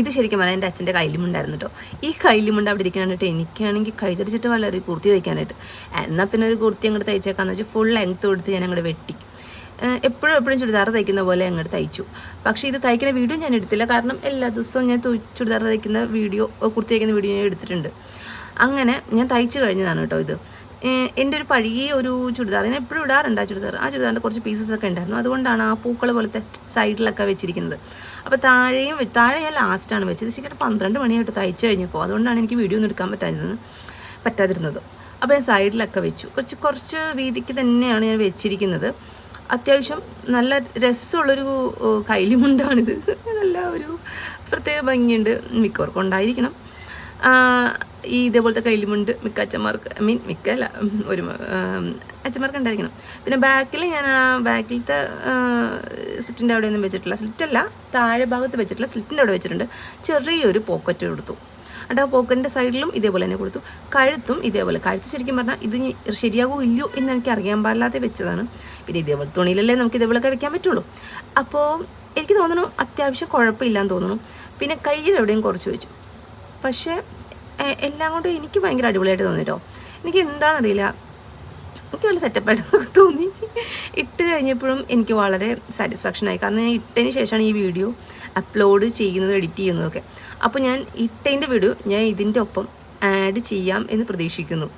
ഇത് ശരിക്കും പറഞ്ഞാൽ എന്റെ അച്ഛന്റെ കയ്യിലുമുണ്ടായിരുന്നു കേട്ടോ ഈ കയ്യിലുമുണ്ട് അവിടെ ഇരിക്കാനായിട്ട് എനിക്കാണെങ്കിൽ കൈ തരിച്ചിട്ട് വളരെ കുർത്തി തയ്ക്കാനായിട്ട്. എന്നാൽ പിന്നെ ഒരു കുർത്തി അങ്ങോട്ട് തയ്ച്ചേക്കാന്ന് വെച്ചാൽ ഫുൾ ലെങ്ത് കൊടുത്ത് ഞാൻ അങ്ങോട്ട് വെട്ടി. എപ്പോഴും എപ്പോഴും ചുരിദാർ തയ്ക്കുന്ന പോലെ അങ്ങോട്ട് തയ്ച്ചു. പക്ഷേ ഇത് തയ്ക്കുന്ന വീഡിയോ ഞാൻ എടുത്തില്ല. കാരണം എല്ലാ ദിവസവും ഞാൻ ചുരിദാർ തയ്ക്കുന്ന വീഡിയോ കുർത്തി തയ്ക്കുന്ന വീഡിയോ ഞാൻ എടുത്തിട്ടുണ്ട്. അങ്ങനെ ഞാൻ തയ്ച്ചു കഴിഞ്ഞതാണ് കേട്ടോ ഇത്. എന്റെ ഒരു പഴയ ഒരു ചുരിദാർ ഞാൻ എപ്പോഴും ഇടാറുണ്ട് ആ ചുരിദാർ. ആ ചുരിദാറിന്റെ കുറച്ച് പീസസ് ഒക്കെ ഉണ്ടായിരുന്നു. അതുകൊണ്ടാണ് ആ പൂക്കൾ പോലത്തെ സൈഡിലൊക്കെ വെച്ചിരിക്കുന്നത്. അപ്പോൾ താഴെയും താഴെ ഞാൻ ലാസ്റ്റാണ് വെച്ചത്. ശരിക്കും പന്ത്രണ്ട് മണിയായിട്ട് തയ്ച്ചു കഴിഞ്ഞപ്പോൾ അതുകൊണ്ടാണ് എനിക്ക് വീഡിയോ ഒന്നും എടുക്കാൻ പറ്റാതിരുന്നത് പറ്റാതിരുന്നത്. അപ്പോൾ ഞാൻ സൈഡിലൊക്കെ വെച്ചു. കുറച്ച് കുറച്ച് വീതിക്ക് തന്നെയാണ് ഞാൻ വെച്ചിരിക്കുന്നത്. അത്യാവശ്യം നല്ല രസമുള്ളൊരു കൈലിമുണ്ടാണിത് നല്ല ഒരു പ്രത്യേക ഭംഗിയുണ്ട് മിക്കവർക്കും ഉണ്ടായിരിക്കണം. ഈ ഇതേപോലത്തെ കയ്യിലുമുണ്ട് മിക്ക അച്ഛന്മാർക്ക് ഐ മീൻ മിക്ക അല്ല ഒരു അച്ഛന്മാർക്ക് ഉണ്ടായിരിക്കണം. പിന്നെ ബാക്കിൽ ഞാൻ ആ ബാക്കിലത്തെ സ്ലിറ്റിന്റെ അവിടെ ഒന്നും വെച്ചിട്ടില്ല. സ്ലിറ്റല്ല താഴെ ഭാഗത്ത് വെച്ചിട്ടില്ല സ്ലിറ്റിന്റെ അവിടെ വെച്ചിട്ടുണ്ട്. ചെറിയൊരു പോക്കറ്റ് കൊടുത്തു. എന്നിട്ട് ആ പോക്കറ്റിന്റെ സൈഡിലും ഇതേപോലെ തന്നെ കൊടുത്തു. കഴുത്തും ഇതേപോലെ കഴുത്ത് ശരിക്കും പറഞ്ഞാൽ ഇത് ശരിയാകോ ഇല്ലയോ എന്ന് എനിക്ക് അറിയാൻ പാടില്ലാതെ വെച്ചതാണ്. പിന്നെ ഇതേപോലെ തുണിയിലല്ലേ നമുക്ക് ഇതേപോലെയൊക്കെ വെക്കാൻ പറ്റുള്ളൂ. അപ്പോൾ എനിക്ക് തോന്നുന്നു അത്യാവശ്യം കുഴപ്പമില്ലാന്ന് തോന്നുന്നു. പിന്നെ കയ്യിൽ എവിടെയും കുറച്ച് വെച്ചു. പക്ഷേ എല്ലാം കൊണ്ടും എനിക്ക് ഭയങ്കര അടിപൊളിയായിട്ട് തോന്നി കേട്ടോ എനിക്ക് എന്താണെന്നറിയില്ല. എനിക്ക് നല്ല സെറ്റപ്പായിട്ട് തോന്നി. ഇട്ട് കഴിഞ്ഞപ്പോഴും എനിക്ക് വളരെ സാറ്റിസ്ഫാക്ഷൻ ആയി. കാരണം ഞാൻ ഇട്ടതിന് ശേഷമാണ് ഈ വീഡിയോ അപ്ലോഡ് ചെയ്യുന്നതും എഡിറ്റ് ചെയ്യുന്നതൊക്കെ. അപ്പോൾ ഞാൻ ഇട്ടതിന്റെ വീഡിയോ ഞാൻ ഇതിന്റെ ഒപ്പം ആഡ് ചെയ്യാം എന്ന് പ്രതീക്ഷിക്കുന്നു.